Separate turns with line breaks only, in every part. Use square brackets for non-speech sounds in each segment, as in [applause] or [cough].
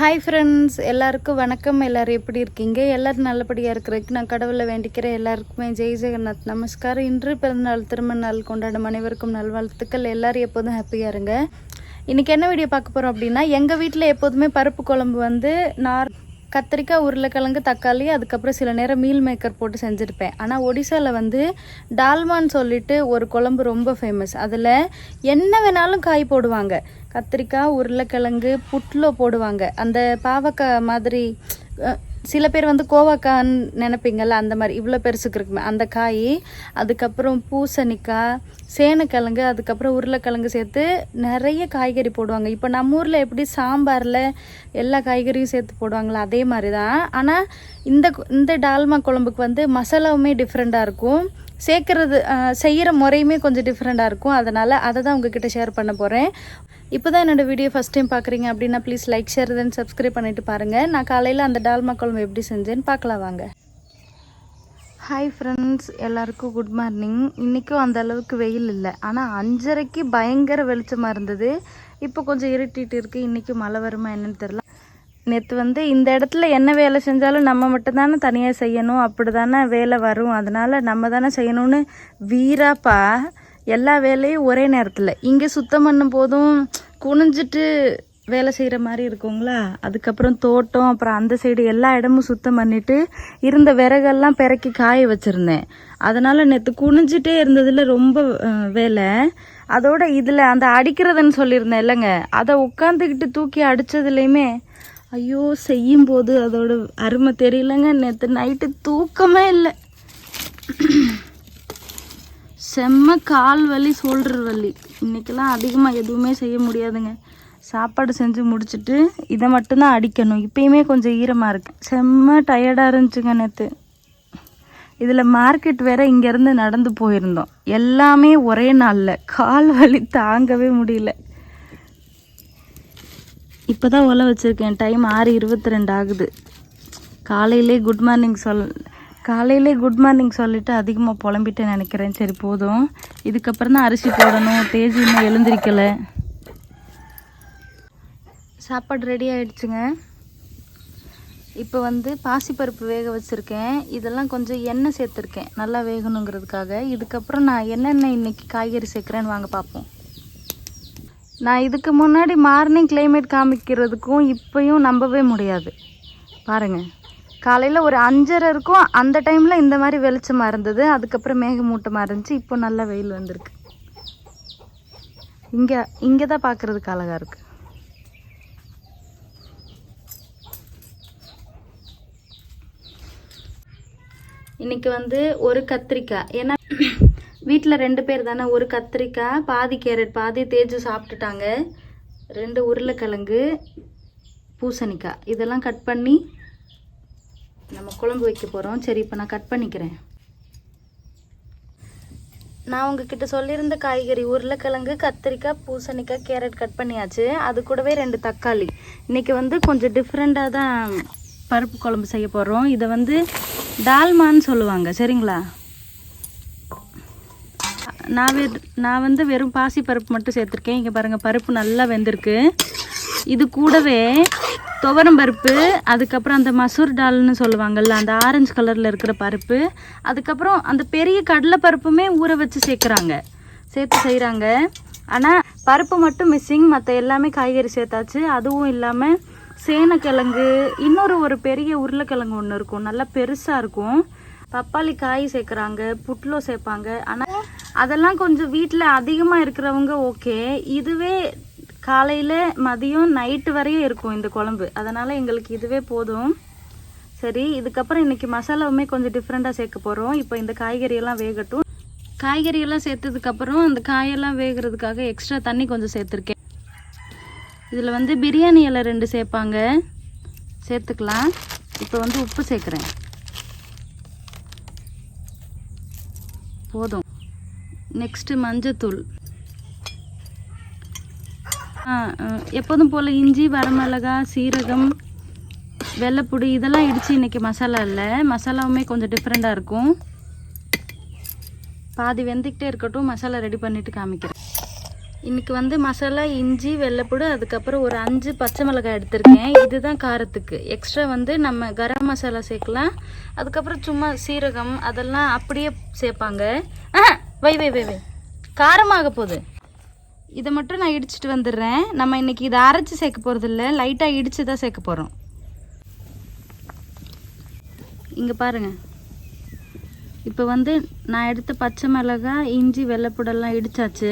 Hi friends எல்லாருக்கும் வணக்கம். எல்லாரும் எப்படி இருக்கீங்க? எல்லோரும் நல்லபடியாக இருக்கிறதுக்கு நான் கடவுளை வேண்டிக்கிற எல்லாருக்குமே ஜெய் ஜெகநாத். நமஸ்காரம். இன்று பிறந்தநாள் திருமண நாள் கொண்டாடும் அனைவருக்கும் நல்வாழ்த்துக்கள். எல்லோரும் எப்போதும் ஹாப்பியாக இருங்க. இன்றைக்கி என்ன வீடியோ பார்க்க போகிறோம் அப்படின்னா எங்கள் வீட்டில் எப்போதுமே பருப்பு குழம்பு வந்து நார் கத்திரிக்காய் உருளைக்கிழங்கு தக்காளி அதுக்கப்புறம் சில நேரம் மீல் மேக்கர் போட்டு செஞ்சுருப்பேன். ஆனால் ஒடிசாவில் வந்து டால்மான்னு சொல்லிட்டு ஒரு குழம்பு ரொம்ப ஃபேமஸ் அதில் என்ன வேணாலும் காய் போடுவாங்க. கத்திரிக்காய் உருளைக்கிழங்கு புட்லோ போடுவாங்க. அந்த பாவக்காய் மாதிரி சில பேர் வந்து கோவக்கான்னு நினைப்பீங்கள்ல அந்த மாதிரி இவ்வளோ பெருசுக்கு இருக்குமே அந்த காய் அதுக்கப்புறம் பூசணிக்காய் சேனக்கிழங்கு அதுக்கப்புறம் உருளைக்கிழங்கு சேர்த்து நிறைய காய்கறி போடுவாங்க. இப்போ நம்ம ஊரில் எப்படி சாம்பாரில் எல்லா காய்கறியும் சேர்த்து போடுவாங்களோ அதே மாதிரி தான் ஆனால் இந்த இந்த டால்மா குழம்புக்கு வந்து மசாலாவுமே டிஃப்ரெண்ட்டாக இருக்கும். சேர்க்குறது செய்கிற முறையுமே கொஞ்சம் டிஃப்ரெண்ட்டாக இருக்கும். அதனால் அதை தான் உங்ககிட்ட ஷேர் பண்ண போகிறேன் இப்போ தான் என்னோடய வீடியோ ஃபஸ்ட் டைம் பார்க்குறீங்க அப்படின்னா please like share then subscribe பண்ணிட்டு பாருங்கள் நான் காலையில் அந்த டால்மா குழம்பு எப்படி செஞ்சேன்னு பார்க்கலாம் வாங்க. ஹாய் ஃப்ரெண்ட்ஸ் எல்லாருக்கும் குட் மார்னிங் இன்றைக்கும் அந்த அளவுக்கு வெயில் இல்லை. ஆனால் அஞ்சரைக்கு பயங்கர வெளிச்சமாக இருந்தது. இப்போ கொஞ்சம் இருட்டிட்டு இருக்குது இன்றைக்கி மழை வருமா என்னன்னு தெரில நேற்று வந்து இந்த இடத்துல என்ன வேலை செஞ்சாலும் நம்ம மட்டும்தானே தனியாக செய்யணும். அப்படி தானே வேலை வரும். அதனால் நம்ம தானே செய்யணும்னு வீராப்பா எல்லா வேலையும் ஒரே நேரத்தில். இங்கே சுத்தம் பண்ணும் போதும் குனிஞ்சிட்டு வேலை செய்கிற மாதிரி இருக்குங்களா? அதுக்கப்புறம் தோட்டம் அப்புறம் அந்த சைடு எல்லா இடமும் சுத்தம் பண்ணிட்டு இருந்த விறகெல்லாம் பிறக்கி காய வச்சுருந்தேன். அதனால் நேற்று குனிஞ்சிட்டே இருந்ததில் ரொம்ப வேலை. அதோட இதில் அந்த அடிக்கிறதுன்னு சொல்லியிருந்தேன் இல்லைங்க. அதை உட்காந்துக்கிட்டு தூக்கி அடித்ததுலேயுமே ஐயோ செய்யும் போது அதோட அருமை தெரியலங்க. நேற்று நைட்டு தூக்கமே இல்லை. செம்ம கால் வலி சோல்டர் வலி. இன்றைக்கெல்லாம் அதிகமாக எதுவுமே செய்ய முடியாதுங்க. சாப்பாடு செஞ்சு முடிச்சுட்டு இதை மட்டும்தான் அடிக்கணும். இப்பயுமே கொஞ்சம் ஈரமாக இருக்கு. செம்ம டயர்டாக இருந்துச்சுங்க நேற்று இதில் மார்க்கெட் வேற இங்கேருந்து நடந்து போயிருந்தோம். எல்லாமே ஒரே நாளில். கால் வலி தாங்கவே முடியல. இப்போ தான் ஒலை வச்சுருக்கேன். டைம் ஆறு இருபத்தி ரெண்டு ஆகுது. காலையிலே குட் மார்னிங் சொல் காலையிலே குட் மார்னிங் சொல்லிட்டு அதிகமாக புலம்பிட்டு நினைக்கிறேன். சரி போதும். இதுக்கப்புறம் தான் அரிசி போடணும். தேஜி இன்னும் எழுந்திருக்கலை. சாப்பாடு ரெடி ஆயிடுச்சுங்க. இப்போ வந்து பாசிப்பருப்பு வேக வச்சுருக்கேன். இதெல்லாம் கொஞ்சம் எண்ணெய் சேர்த்துருக்கேன். நல்லா வேகணுங்கிறதுக்காக. இதுக்கப்புறம் நான் என்னென்ன இன்னைக்கு காய்கறி சேர்க்குறேன்னு வாங்க பார்ப்போம். நான் இதுக்கு முன்னாடி மார்னிங் கிளைமேட் காமிக்கிறதுக்கும் இப்போயும் நம்பவே முடியாது. பாருங்கள் காலையில் ஒரு அஞ்சரை இருக்கும். அந்த டைமில் இந்த மாதிரி வெளிச்சமாக இருந்தது. அதுக்கப்புறம் மேகமூட்டமாக இருந்துச்சு. இப்போ நல்லா வெயில் வந்திருக்கு. இங்கே இங்கே தான் பார்க்குறதுக்கு அழகாக இருக்குது இன்னைக்கு வந்து ஒரு கத்திரிக்காய். ஏன்னா வீட்டில் ரெண்டு பேர் தானே. ஒரு கத்திரிக்காய் பாதி கேரட் பாதி தேஜு சாப்பிட்டுட்டாங்க. ரெண்டு உருளைக்கிழங்கு பூசணிக்காய். இதெல்லாம் கட் பண்ணி நம்ம குழம்பு வைக்க போகிறோம் சரி இப்போ நான் கட் பண்ணிக்கிறேன். நான் உங்ககிட்ட சொல்லியிருந்த காய்கறி உருளைக்கிழங்கு கத்திரிக்காய் பூசணிக்காய் கேரட் கட் பண்ணியாச்சு. அது கூடவே ரெண்டு தக்காளி. இன்னைக்கு வந்து கொஞ்சம் டிஃப்ரெண்ட்டாக தான் பருப்பு குழம்பு செய்ய போகிறோம் இதை வந்து டால்மான்னு சொல்லுவாங்க. சரிங்களா? நான் வெ நான் வந்து வெறும் பாசி பருப்பு மட்டும் சேர்த்துருக்கேன். இங்கே பாருங்கள் பருப்பு நல்லா வெந்திருக்கு. இது கூடவே துவரம் பருப்பு அதுக்கப்புறம் அந்த மசூர் டால்னு சொல்லுவாங்கள்ல அந்த ஆரஞ்சு கலரில் இருக்கிற பருப்பு அதுக்கப்புறம் அந்த பெரிய கடலை பருப்புமே ஊற வச்சு சேர்க்குறாங்க. சேர்த்து செய்கிறாங்க ஆனால் பருப்பு மட்டும் மிஸ்ஸிங் மற்ற எல்லாமே காய்கறி சேர்த்தாச்சு. அதுவும் இல்லாமல் சேனக்கிழங்கு இன்னொரு ஒரு பெரிய உருளைக்கிழங்கு ஒன்று இருக்கும். நல்லா பெருசாக இருக்கும். பப்பாளி காய் சேர்க்குறாங்க புட்லோ சேர்ப்பாங்க. ஆனால் அதெல்லாம் கொஞ்சம் வீட்டில் அதிகமாக இருக்கிறவங்க ஓகே இதுவே காலையில் மதியம் நைட்டு வரையும் இருக்கும் இந்த குழம்பு. அதனால் எங்களுக்கு இதுவே போதும். சரி இதுக்கப்புறம் இன்னைக்கு மசாலாவுமே கொஞ்சம் டிஃப்ரெண்ட்டாக சேர்க்க போகிறோம் இப்போ இந்த காய்கறியெல்லாம் வேகட்டும். காய்கறியெல்லாம் சேர்த்ததுக்கப்புறம் அந்த காயெல்லாம் வேகிறதுக்காக எக்ஸ்ட்ரா தண்ணி கொஞ்சம் சேர்த்துருக்கேன். இதில் வந்து பிரியாணி இலை ரெண்டு சேர்ப்பாங்க. சேர்த்துக்கலாம். இப்போ வந்து உப்பு சேர்க்குறேன். போதும். நெக்ஸ்ட்டு மஞ்சத்தூள். எப்போதும் போல் இஞ்சி வரமிளகா சீரகம் வெள்ளைப்புடி இதெல்லாம் இடித்து இன்றைக்கி மசாலா இல்லை. மசாலாவுமே கொஞ்சம் டிஃப்ரெண்ட்டாக இருக்கும். பாதி வெந்துக்கிட்டே இருக்கட்டும் மசாலா ரெடி பண்ணிவிட்டு காமிக்கிறேன். இன்றைக்கி வந்து மசாலா இஞ்சி வெள்ளைப்பூடு அதுக்கப்புறம் ஒரு அஞ்சு பச்சை மிளகாய் எடுத்திருக்கேன். இதுதான் காரத்துக்கு. எக்ஸ்ட்ரா வந்து நம்ம கரம் மசாலா சேர்க்கலாம். அதுக்கப்புறம் சும்மா சீரகம் அதெல்லாம் அப்படியே சேர்ப்பாங்க. வை வை வை வை. காரமாக போகுது. இதை மட்டும் நான் இடிச்சிட்டு வந்துடுறேன். நம்ம இன்னைக்கு இதை அரைச்சி சேர்க்க போகிறதில்ல லைட்டாக இடித்து தான் சேர்க்க போகிறோம் இங்கே பாருங்கள் இப்போ வந்து நான் எடுத்த பச்சை மிளகாய் இஞ்சி வெள்ளைப்பூடெல்லாம் இடித்தாச்சு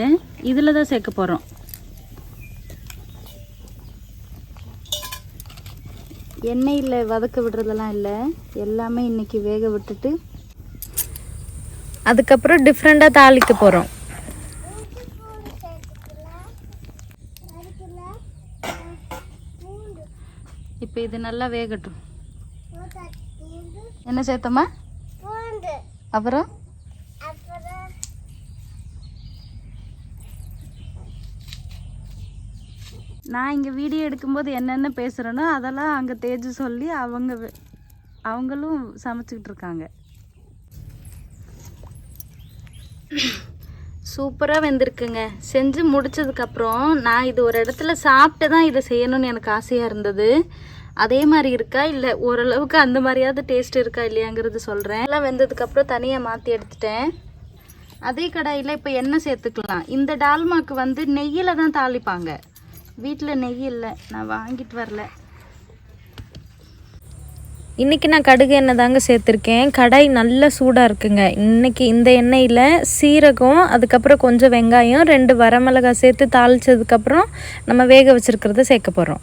இதில் தான் சேர்க்க போகிறோம் எண்ணெயில் வதக்க விடுறதெல்லாம் இல்லை. எல்லாமே இன்றைக்கி வேக விட்டுட்டு அதுக்கப்புறம் டிஃப்ரெண்ட்டாக தாளிக்க போகிறோம் இப்போ இது நல்லா வேகட்டும். என்ன சேர்த்தம்மா? அப்புறம்? நான் இங்கே வீடியோ எடுக்கும்போது என்னென்ன பேசுகிறேனோ அதெல்லாம் அங்கே தேஜு சொல்லி அவங்க அவங்களும் சமைச்சிக்கிட்டு இருக்காங்க. சூப்பராக வெந்திருக்குங்க. செஞ்சு முடிச்சதுக்கப்புறம் நான் இது ஒரு இடத்துல சாப்பிட்டு தான் இதை செய்யணும்னு எனக்கு ஆசையாக இருந்தது. அதே மாதிரி இருக்கா? இல்லை ஓரளவுக்கு அந்த மாதிரியாவது டேஸ்ட் இருக்கா இல்லையாங்கிறது சொல்கிறேன் எல்லாம் வெந்ததுக்கப்புறம் தனியாக மாற்றி எடுத்துட்டேன். அதே கடாயில் இப்போ எண்ணெய் சேர்த்துக்கலாம். இந்த டால்மாக்கு வந்து நெய்யில் தான் தாளிப்பாங்க. வீட்டில் நெய் இல்லை. நான் வாங்கிட்டு வரல.
இன்றைக்கி நான் கடுகு எண்ணெய் தாங்க சேர்த்துருக்கேன். கடாய் நல்லா சூடாக இருக்குங்க. இன்றைக்கி இந்த எண்ணெயில் சீரகம் அதுக்கப்புறம் கொஞ்சம் வெங்காயம் ரெண்டு வரமிளகாய் சேர்த்து தாளிச்சதுக்கப்புறம் நம்ம வேக வச்சுருக்கிறத சேர்க்க போகிறோம்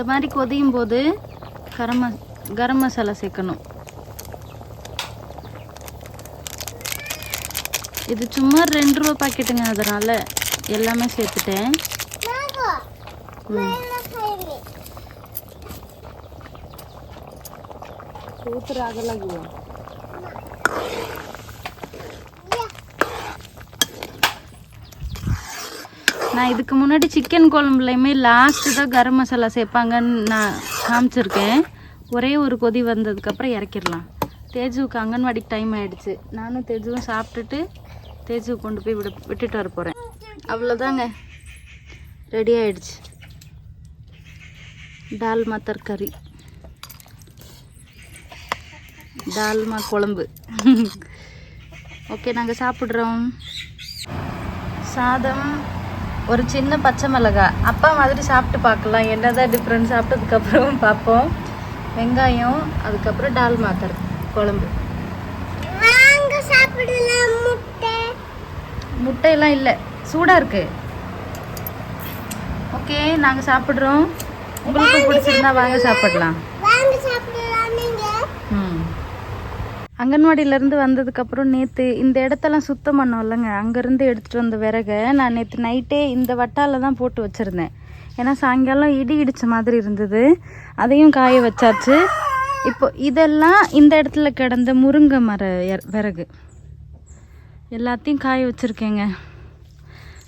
இந்த மாதிரி கொதியும் போது கரம் கரம் மசாலா சேர்க்கணும். இது சும்மா ரெண்டு ரூபா பாக்கெட்டுங்க அதனால் எல்லாமே சேர்த்துட்டேன். ஊத்துற நான் இதுக்கு முன்னாடி சிக்கன் குழம்புலையுமே லாஸ்ட்டு தான் கரம் மசாலா சேர்ப்பாங்கன்னு நான் காமிச்சிருக்கேன். ஒரே ஒரு கொதி வந்ததுக்கப்புறம் இறக்கிடலாம். தேஜுவுக்கு அங்கன்வாடிக்கு டைம் ஆகிடுச்சு நானும் தேஜுவும் சாப்பிட்டுட்டு தேஜுவை கொண்டு போய் விட விட்டுட்டு வர போகிறேன் அவ்வளோதாங்க ரெடி ஆகிடுச்சு டால்மா தர்காரி டால்மா குழம்பு. [laughs] ஓகே நாங்கள் சாப்பிட்றோம். சாதம் ஒரு சின்ன பச்சை மிளகாய் அப்பா மாதிரி சாப்பிட்டு பார்க்கலாம். என்னதான் டிஃப்ரெண்ட் சாப்பிட்டதுக்கப்புறம் பார்ப்போம். வெங்காயம் அதுக்கப்புறம் டால்மா கர் குழம்பு. முட்டையெல்லாம் இல்லை. சூடாக இருக்கு. ஓகே நாங்கள் சாப்பிட்றோம். உங்களுக்கு பிடிச்சிருந்தா வாங்க சாப்பிடலாம். அங்கன்வாடியிலேருந்து வந்ததுக்கப்புறம் நேற்று இந்த இடத்தெல்லாம் சுத்தம் பண்ணோம் இல்லைங்க அங்கேருந்து எடுத்துகிட்டு வந்த விறகை நான் நேற்று நைட்டே இந்த வட்டாவில் தான் போட்டு வச்சுருந்தேன். ஏன்னா சாயங்காலம் இடி இடித்த மாதிரி இருந்தது. அதையும் காய வச்சாச்சு. இப்போ இதெல்லாம் இந்த இடத்துல கிடந்த முருங்கை மர விறகு. எல்லாத்தையும் காய வச்சுருக்கேங்க.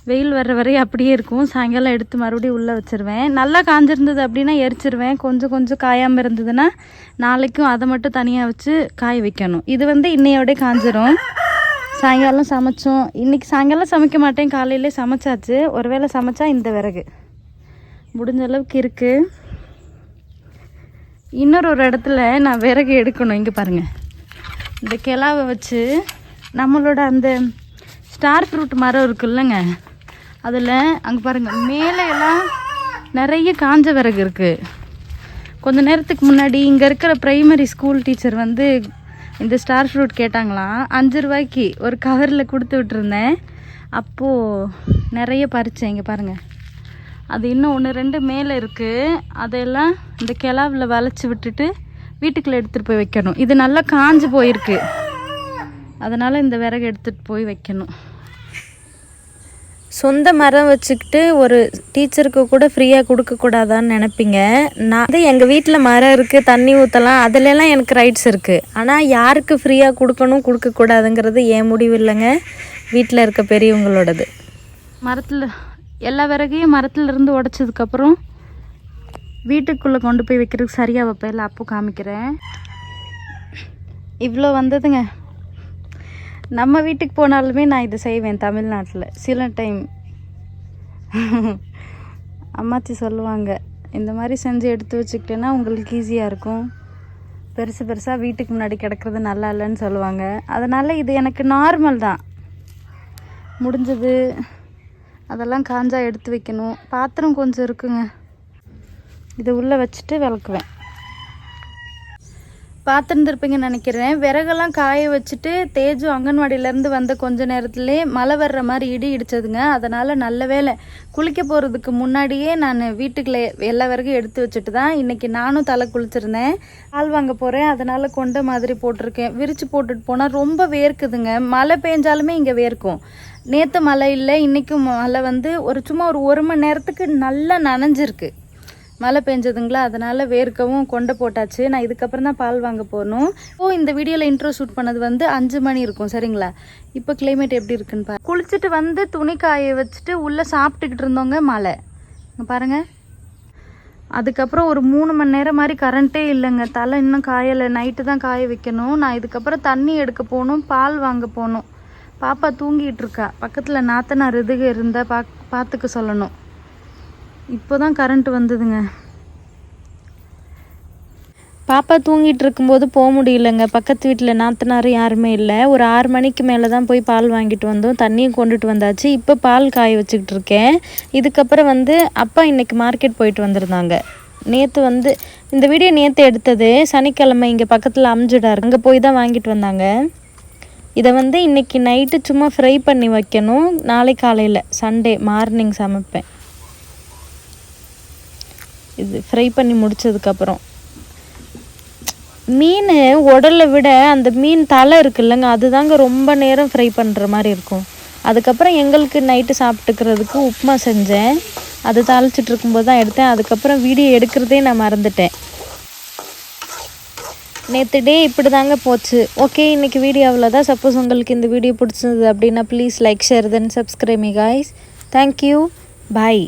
வெயில் வர்ற வரையும் அப்படியே இருக்கும். சாயங்காலம் எடுத்து மறுபடியும் உள்ளே வச்சிருவேன். நல்லா காஞ்சிருந்தது அப்படின்னா எரிச்சிருவேன். கொஞ்சம் கொஞ்சம் காயாமல் இருந்ததுன்னா நாளைக்கும் அதை மட்டும் தனியாக வச்சு காய வைக்கணும். இது வந்து இன்னையோடய காஞ்சிரும். சாயங்காலம் சமைச்சோம். இன்னைக்கு சாயங்காலம் சமைக்க மாட்டேன். காலையிலே சமைச்சாச்சு. ஒருவேளை சமைச்சா இந்த விறகு. முடிஞ்ச அளவுக்கு இருக்குது இன்னொரு ஒரு இடத்துல நான் விறகு எடுக்கணும். இங்கே பாருங்கள் இந்த கிளாவை வச்சு நம்மளோட அந்த ஸ்டார் ஃப்ரூட் மரம் இருக்குல்லங்க. அதில் அங்கே பாருங்கள் மேலே எல்லாம் நிறைய காஞ்ச விறகு இருக்குது கொஞ்ச நேரத்துக்கு முன்னாடி இங்கே இருக்கிற ப்ரைமரி ஸ்கூல் டீச்சர் வந்து இந்த ஸ்டார் ஃப்ரூட் கேட்டாங்களாம் அஞ்சு ரூபாய்க்கு ஒரு கவரில் கொடுத்து விட்டுருந்தேன். அப்போது நிறைய பறிச்சேன் இங்கே பாருங்கள் அது இன்னும் ஒன்று ரெண்டு மேலே இருக்குது அதெல்லாம் இந்த கிளாவில் வளைச்சி விட்டுட்டு வீட்டுக்குள்ளே எடுத்துகிட்டு போய் வைக்கணும். இது நல்லா காஞ்சு போயிருக்கு. அதனால் இந்த விறகு எடுத்துகிட்டு போய் வைக்கணும்.
சொந்த மரம் வச்சுக்கிட்டு ஒரு டீச்சருக்கு கூட ஃப்ரீயாக கொடுக்கக்கூடாதான்னு நினைப்பீங்க. நான் வந்து எங்கள் வீட்டில் மரம் இருக்குது தண்ணி ஊற்றலாம் அதுலலாம் எனக்கு ரைட்ஸ் இருக்குது ஆனால் யாருக்கு ஃப்ரீயாக கொடுக்கணும் கொடுக்கக்கூடாதுங்கிறது என் முடிவு இல்லைங்க. வீட்டில் இருக்க பெரியவங்களோடது.
மரத்தில் எல்லா விறகையும் மரத்துல இருந்து உடச்சதுக்கப்புறம் வீட்டுக்குள்ளே கொண்டு போய் வைக்கிறதுக்கு சரியாக வைப்பேன் இல்லை அப்போ காமிக்கிறேன். இவ்வளோ வந்ததுங்க. நம்ம வீட்டுக்கு போனாலுமே நான் இதை செய்வேன் தமிழ்நாட்டில். சில டைம் அம்மாச்சி சொல்லுவாங்க இந்த மாதிரி செஞ்சு எடுத்து வச்சுக்கிட்டேன்னா உங்களுக்கு ஈஸியாக இருக்கும். பெருசு பெருசாக வீட்டுக்கு முன்னாடி கிடக்கிறது நல்லா இல்லைன்னு சொல்லுவாங்க. அதனால் இது எனக்கு நார்மல் தான். முடிஞ்சது. அதெல்லாம் காஞ்சா எடுத்து வைக்கணும். பாத்திரம் கொஞ்சம் இருக்குங்க. இதை உள்ளே வச்சுட்டு விளக்குவேன். பார்த்துருந்துருப்பீங்கன்னு நினைக்கிறேன். விறகெல்லாம் காய வச்சுட்டு தேஜு அங்கன்வாடியிலேருந்து வந்த கொஞ்ச நேரத்துலேயே மழை வர்ற மாதிரி இடி இடிச்சதுங்க. அதனால் நல்ல வேலை குளிக்க போகிறதுக்கு முன்னாடியே நான் வீட்டுக்குள்ளே எல்லா விறகும் எடுத்து வச்சுட்டு தான் இன்றைக்கி நானும் தலை குளிச்சிருந்தேன். ஆள் வாங்க போகிறேன் அதனால் கொண்ட மாதிரி போட்டிருக்கேன். விரித்து போட்டுட்டு போனால் ரொம்ப வேர்க்குதுங்க. மழை பெஞ்சாலுமே இங்கே வேர்க்கும். நேற்று மழை இல்லை இன்றைக்கும் மழை வந்து ஒரு சும்மா ஒரு ஒரு மணி நேரத்துக்கு நல்லா நனைஞ்சிருக்கு. மழை பெஞ்சதுங்களா? அதனால் வேர்க்கவும் கொண்டை போட்டாச்சு. நான் இதுக்கப்புறம் தான் பால் வாங்க போகணும் ஓ இந்த வீடியோவில் இன்ட்ரோ ஷூட் பண்ணது வந்து அஞ்சு மணி இருக்கும் சரிங்களா? இப்போ கிளைமேட் எப்படி இருக்குன்னு பாரு. குளிச்சுட்டு வந்து துணி காய வச்சுட்டு உள்ளே சாப்பிட்டுக்கிட்டு இருந்தோங்க மழை. பாருங்கள் அதுக்கப்புறம் ஒரு மூணு மணி நேரம் மாதிரி கரண்ட்டே இல்லைங்க. தலை இன்னும் காயலை. நைட்டு தான் காய வைக்கணும். நான் இதுக்கப்புறம் தண்ணி எடுக்க போகணும். பால் வாங்க போகணும். பாப்பா தூங்கிட்டு இருக்கா. பக்கத்தில் நாத்தனார் இதுக இருந்தால் பா பார்த்துக்க சொல்லணும். இப்போ தான் கரண்ட் வந்ததுங்க.
பாப்பா தூங்கிட்டு இருக்கும்போது போக முடியலங்க. பக்கத்து வீட்டில் நாத்தனார் யாருமே இல்லை. ஒரு ஆறு மணிக்கு மேலே தான் போய் பால் வாங்கிட்டு வந்தோம். தண்ணியும் கொண்டுட்டு வந்தாச்சு. இப்போ பால் காய வச்சுக்கிட்டு இருக்கேன். இதுக்கப்புறம் வந்து அப்பா இன்றைக்கி மார்க்கெட் போயிட்டு வந்திருந்தாங்க. நேற்று வந்து இந்த வீடியோ நேற்று எடுத்தது. சனிக்கிழமை இங்கே பக்கத்தில் அம்ஜிடார் அங்கே போய் தான் வாங்கிட்டு வந்தாங்க. இதை வந்து இன்னைக்கு நைட்டு சும்மா ஃப்ரை பண்ணி வைக்கணும். நாளை காலையில் சண்டே மார்னிங் சமைப்பேன். இது ஃப்ரை பண்ணி முடிச்சதுக்கப்புறம். மீன் உடலை விட அந்த மீன் தலை இருக்குல்லங்க அதுதாங்க ரொம்ப நேரம் ஃப்ரை பண்ணுற மாதிரி இருக்கும். அதுக்கப்புறம் எங்களுக்கு நைட்டு சாப்பிட்டுக்கிறதுக்கு உப்புமா செஞ்சேன். அது தாளிச்சிட்டு இருக்கும்போது தான் எடுத்தேன். அதுக்கப்புறம் வீடியோ எடுக்கிறதே நான் மறந்துட்டேன். நேற்று டே இப்படி தாங்க போச்சு. ஓகே இன்னைக்கு வீடியோ அவ்வளோதான் சப்போஸ் உங்களுக்கு இந்த வீடியோ பிடிச்சிருந்தது அப்படின்னா please like share then subscribe guys thank you bye